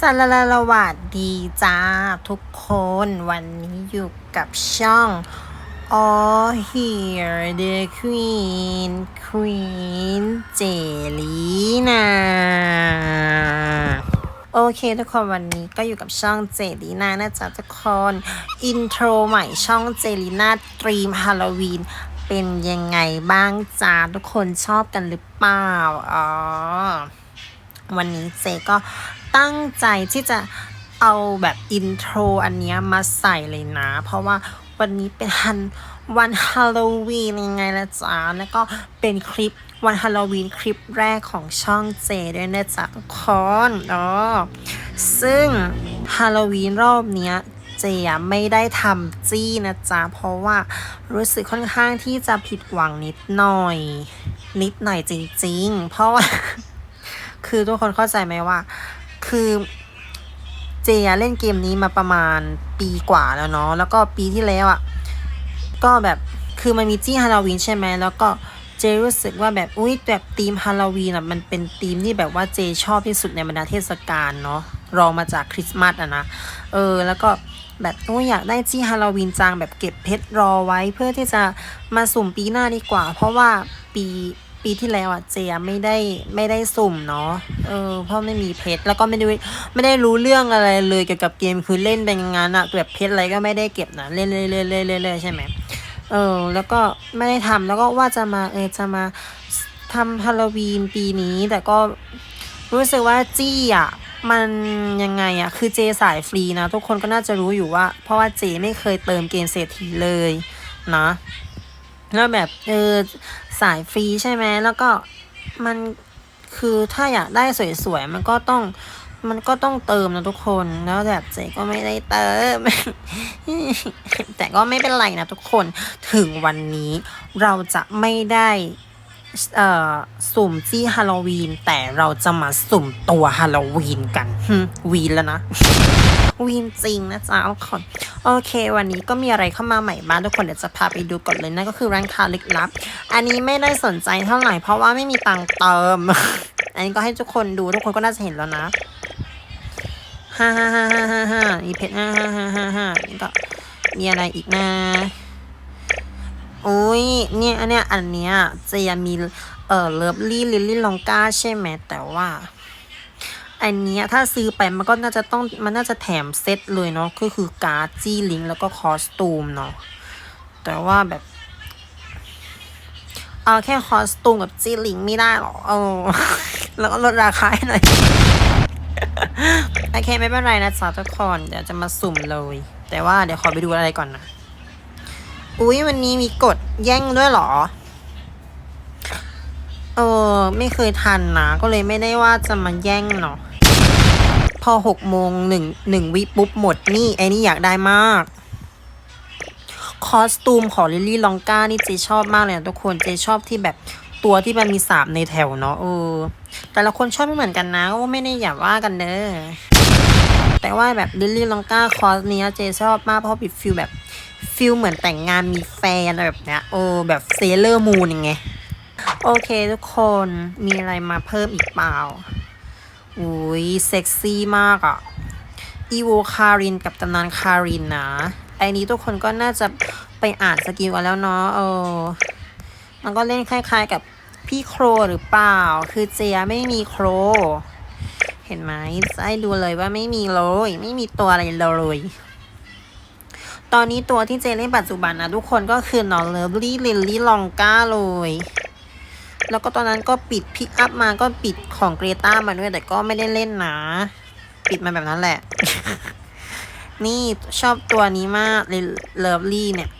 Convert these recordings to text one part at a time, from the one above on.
สลาลาวัสดีจ้าทุกคนวันนี้อยู่กับช่อง All Here the Queen Queen เจลีนาโอเคทุกคนวันนี้ก็อยู่กับช่องเจลีนานะจ๊ะทุกคน อินโทรใหม่ช่องเจลีนาตรีมฮาโลวีนเป็นยังไงบ้างจ้าทุกคนชอบกันหรือเปล่า อ๋อวันนี้เจก็ ตั้งใจที่จะเอาแบบอินโทรอันนี้มาใส่เลยนะ เพราะว่าวันนี้เป็นวันวันฮาโลวีนยังไงละจ๊ะ แล้วก็เป็นคลิปวันฮาโลวีนคลิปแรกของช่องเจด้วยนะจ๊ะทุกคนอ๋อซึ่งฮาโลวีนรอบเนี้ยเจไม่ได้ทำจี้นะจ๊ะ เพราะว่ารู้สึกค่อนข้างที่จะผิดหวังนิดหน่อย นิดหน่อยจริงๆ เพราะว่า คือทุกคนเข้าใจไหมว่า คือเจเล่นเกมนี้มาประมาณปีกว่าแล้วเนาะแล้วก็ปีที่แล้วอะ่ะ ก็แบบคือมันมีจี้ฮาโลวีนใช่ไหมแล้วก็เจรู้สึกว่าแบบอุ้ยแบบธีมฮาโลวีนอะมันเป็นธีมที่แบบว่าเจชอบที่สุดในบรรดาเทศกาลเนาะรองมาจากคริสต์มาสอะนะเออแล้วก็แบบโอ้ยอยากได้จี้ฮาโลวีนจังแบบเก็บเพชรรอไว้เพื่อที่จะมาสุ่มปีหน้าดีกว่า เพราะว่าปี ปีที่แล้วอะเจอะไม่ได้ไม่ได้สุ่มเนาะเออเพราะไม่มีเพชรแล้วก็ไม่ได้ไม่ได้รู้เรื่องอะไรเลยเกี่ยวกับเกมคือเล่นเป็นงานอะแบบเพชรอะไรก็ไม่ได้เก็บนะเล่นเล่นเล่นเล่นเล่นเล่นใช่ไหมเออ แล้วก็ไม่ได้ทำแล้วก็ว่าจะมาเออจะมาทำฮาโลวีนปีนี้ แต่ก็รู้สึกว่าจี้อะมันยังไงอะ คือเจสายฟรีนะ ทุกคนก็น่าจะรู้อยู่ว่า เพราะว่าเจไม่เคยเติมเกมเศรษฐีเลยนะ แล้วแบบเออสายฟรีใช่ไหมแล้วก็มันคือถ้าอยากได้สวยๆมันก็ต้องมันก็ต้องเติมนะทุกคนแล้วแบบเจก็ไม่ได้เติม แต่ก็ไม่เป็นไรนะทุกคนถึงวันนี้เราจะไม่ได้เอ่อสุ่มจี้ฮาโลวีน แต่เราจะมาสุ่มตัวฮาโลวีนกันวีนแล้วนะ วีนจริงนะจ๊ะทุกคนโอเค วันนี้ก็มีอะไรเข้ามาใหม่บ้างทุกคนเดี๋ยวจะพาไปดูก่อนเลยนั่นก็คือร้านค้าลึกลับ อันนี้ไม่ได้สนใจเท่าไหร่เพราะว่าไม่มีตังค์เติม อันนี้ก็ให้ทุกคนดูทุกคนก็น่าจะเห็นแล้วนะฮ่าฮ่าฮ่าฮ่าฮ่าฮ่ามีเพชรฮ่าฮ่าฮ่าฮ่าฮ่านี่ก็มีอะไรอีกนะโอ้ยเนี่ยอันเนี้ยอันเนี้ยจะยังมีเอ่อเลิฟลี่ลิลลี่ลองกาใช่ไหมแต่ว่า อันเนี้ยถ้าซื้อไปมันก็น่าจะต้องมันน่าจะแถมเซตเลยเนาะก็คือการ์ดจี้ลิงแล้วก็คอสตูมเนาะแต่ว่าแบบ เอาแค่คอสตูมกับจี้ลิงไม่ได้หรอเออแล้วก็ลดราคาให้หน่อยโอเคไม่เป็นไรนะจ๊ะทุกคนเดี๋ยวจะมาสุ่มเลย แต่ว่าเดี๋ยวขอไปดูอะไรก่อนนะอุ้ยวันนี้มีกดแย่งด้วยหรอ เออ ไม่เคยทันนะ ก็เลยไม่ได้ว่าจะมาแย่งเนาะ อหกโมงหนึ่งหนึ่งวิปุ๊บหมดนี่ไอ้นี่อยากได้มาก คอสตูมของลิลลี่ลองกานี่เจชอบมากเลยนะทุกคนเจชอบที่แบบตัวที่มันมีสามในแถวเนาะเออ แต่ละคนชอบไม่เหมือนกันนะก็ไม่ได้อย่าว่ากันเด้อแต่ว่าแบบลิลลี่ลองกาคอสเนี้ยเจชอบมากเพราะปิดฟิลแบบฟิลเหมือนแต่งงานมีแฟนอะไรแบบเนี้ยเออแบบเซเลอร์มูนยังไงโอเคทุกคนมีอะไรมาเพิ่มอีกเปล่า อุ้ยเซ็กซี่มากอะ่ะ อีโวคารินกับตำนานคารินนะไอ้นี้ทุกคนก็น่าจะไปอ่านสกิลกันแล้วเนาะเออ มันก็เล่นคล้ายๆกับพี่โครหรือเปล่า คือเจียไม่มีโคร เห็นไหมจะให้ดูเลยว่าไม่มีเลยไม่มีตัวอะไรเลยตอนนี้ตัวที่เจเล่นปัจจุบันนะทุกคนก็คือน้องเลิฟลี่ลิลลี่ลองก้าเลย แล้วก็ตอนนั้นก็ปิดพิกอัพมาก็ปิดของเกรตามาด้วย แต่ก็ไม่ได้เล่นนะ ปิดมาแบบนั้นแหละ นี่ชอบตัวนี้มากเลยเลิฟลี่เนี่ย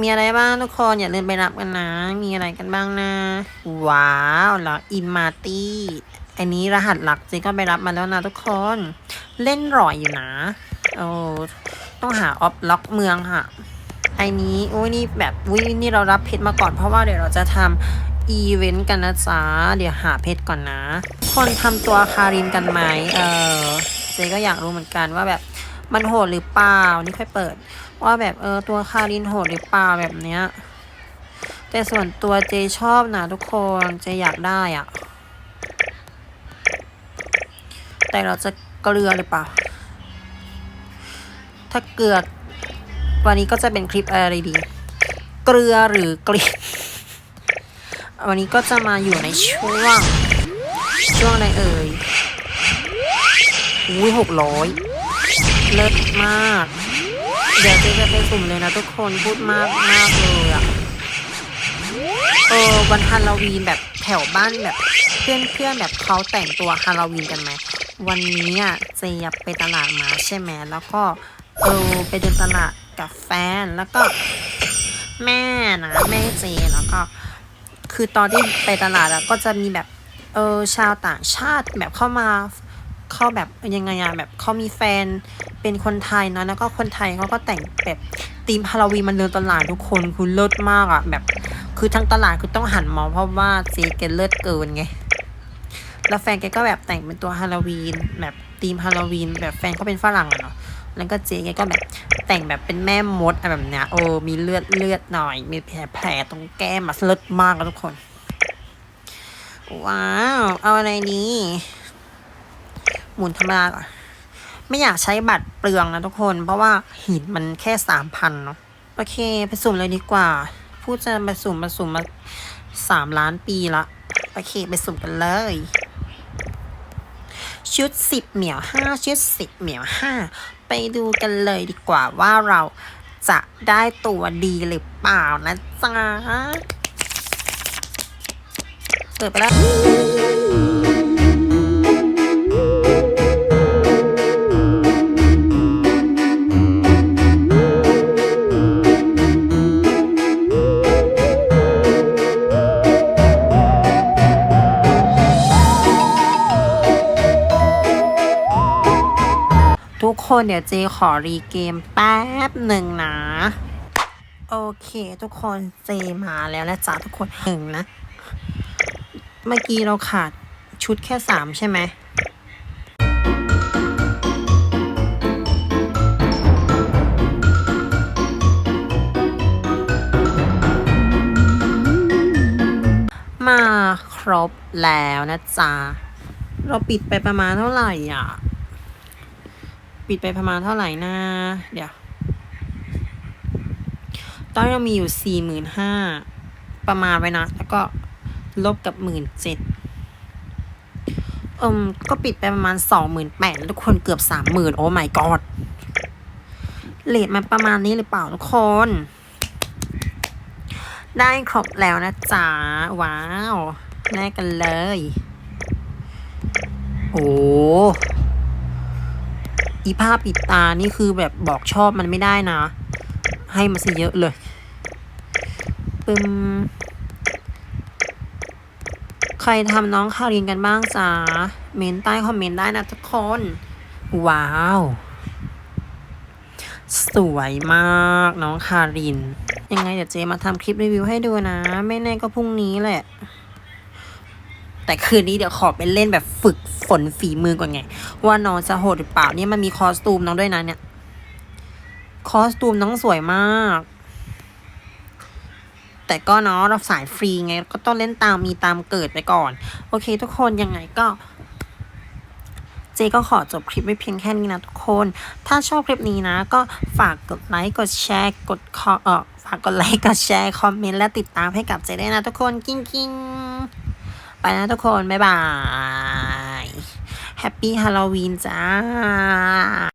มีอะไรบ้างทุกคนอย่าลืมไปรับกันนะ มีอะไรกันบ้างนะ ว้าวแล้วอิมมาตี้อันนี้รหัสหลักเจก็ไปรับมาแล้วนะทุกคน เล่นร่อยอยู่นะ โอ้ต้องหาออฟล็อกเมืองค่ะ อ้นี้อุ้ยนี่แบบอุ้ยนี่เรารับเพชรมาก่อนเพราะว่าเดี๋ยวเราจะทำอีเวนต์กันนะจ๊ะเดี๋ยวหาเพชรก่อนนะ คนทำตัวคารินกันไหมเออเจก็อยากรู้เหมือนกันว่าแบบมันโหดหรือเปล่านี่ค่อยเปิด ว่าแบบเออตัวคารินโหดหรือเปล่าแบบเนี้ยแต่ส่วนตัวเจชอบนะทุกคนเจอยากได้อะแต่เราจะเกลือหรือเปล่า ถ้าเกลือ วันนี้ก็จะเป็นคลิปอะไรดี เกลือหรือกลิ่นวันนี้ก็จะมาอยู่ในช่วง ช่วงอะไรเอ่ยอุ้ยหกร้อยเลิศมาก เดี๋ยวเจ๊จะไปสุ่มเลยนะทุกคนพูดมากมากเลยอะเออวันฮาโลวีนแบบแถวบ้านแบบเพื่อนเพื่อนแบบเขาแต่งตัวฮาโลวีนกันไหมวันนี้อะเจ๊อยากไปตลาดมาใช่ไหมแล้วก็เออไปเดินตลาด กับแฟนแล้วก็แม่นะแม่เจแล้วก็ คือตอนที่ไปตลาดอะก็จะมีแบบเออชาวต่างชาติแบบเข้ามาเข้าแบบยังไงอะแบบเขามีแฟนเป็นคนไทยเนอะแล้วก็คนไทยเขาก็แต่งแบบธีมฮาโลวีนมันเดินตลาดทุกคนคือเลิศมากอะแบบ คือทั้งตลาดคือต้องหันมองเพราะว่าเจ๊แกเลิศเกินไงแล้วแฟนแกก็แบบแต่งเป็นตัวฮาโลวีนแบบธีมฮาโลวีนแบบแฟนเขาเป็นฝรั่งอะเนาะ แล้วก็เจ๊แกก็แบบแต่งแบบเป็นแม่มดอะไรแบบเนี้ยโอ้มีเลือดเลือดหน่อย มีแผลแผลตรงแก้มอะเลิศมากทุกคน ว้าว เอาอะไรนี้ หมุนธรรมดาก่อนไม่อยากใช้บัตรเปลืองนะทุกคน เพราะว่าหินมันแค่สามพันเนาะโอเคไปสุ่มเลยดีกว่า พูดจะไปสุ่มมาสุ่มมาสามล้านปีละโอเคไปสุ่มกันเลย ชุดสิบเหมียวห้าชุดสิบเหมียวห้า ไปดูกันเลยดีกว่าว่าเราจะได้ตัวดีหรือเปล่านะจ๊ะเปิดไปแล้ว ทุกคนเดี๋ยวเจขอรีเกมแป๊บหนึ่งนะ โอเค ทุกคนเจมาแล้วนะจ๊ะทุกคนหนึ่งนะ เมื่อกี้เราขาดชุดแค่สามใช่ไหมมาครบแล้วนะจ๊ะ เราปิดไปประมาณเท่าไหร่อะ ปิดไปประมาณเท่าไหร่นะเดี๋ยว ตอนนี้เรามีอยู่สี่หมื่นห้าประมาณไว้นะ แล้วก็ลบกับหมื่นเจ็ดเอิมก็ปิดไปประมาณสองหมื่นแปดทุกคนเกือบสามหมื่นโอ้ my god เลทมันประมาณนี้หรือเปล่าทุกคน ได้ครบแล้วนะจ๊ะ ว้าว แลกกันเลย โอ้ อีภาพปิดตานี่คือแบบบอกชอบมันไม่ได้นะ ให้มาซะเยอะเลยปึมใครทำน้องคารินกันบ้างจ๊ะเมนใต้คอมเมนต์ได้นะทุกคน ว้าว สวยมากน้องคาริน ยังไงเดี๋ยวเจมาทำคลิปรีวิวให้ดูนะ ไม่แน่ก็พรุ่งนี้แหละ แต่คืนนี้เดี๋ยวขอไปเล่นแบบฝึกฝนฝีมือก่อนไง ว่าน้องจะโหดหรือเปล่าเนี่ยมันมีคอสตูมน้องด้วยนะเนี่ย คอสตูมน้องสวยมาก แต่ก็เนาะเราสายฟรีไง ก็ต้องเล่นตามมีตามเกิดไปก่อน โอเค ทุกคนยังไงก็เจก็ขอจบคลิปไว้เพียงแค่นี้นะทุกคน ถ้าชอบคลิปนี้นะ ก็ฝากกดไลค์ กดแชร์ กดคอเออฝากกดไลค์ กดแชร์ คอมเมนต์ และติดตามให้กับเจได้นะทุกคน กิ้งกิ้ง ไปนะทุกคน บ๊ายบาย แฮปปี้ฮาโลวีนจ้า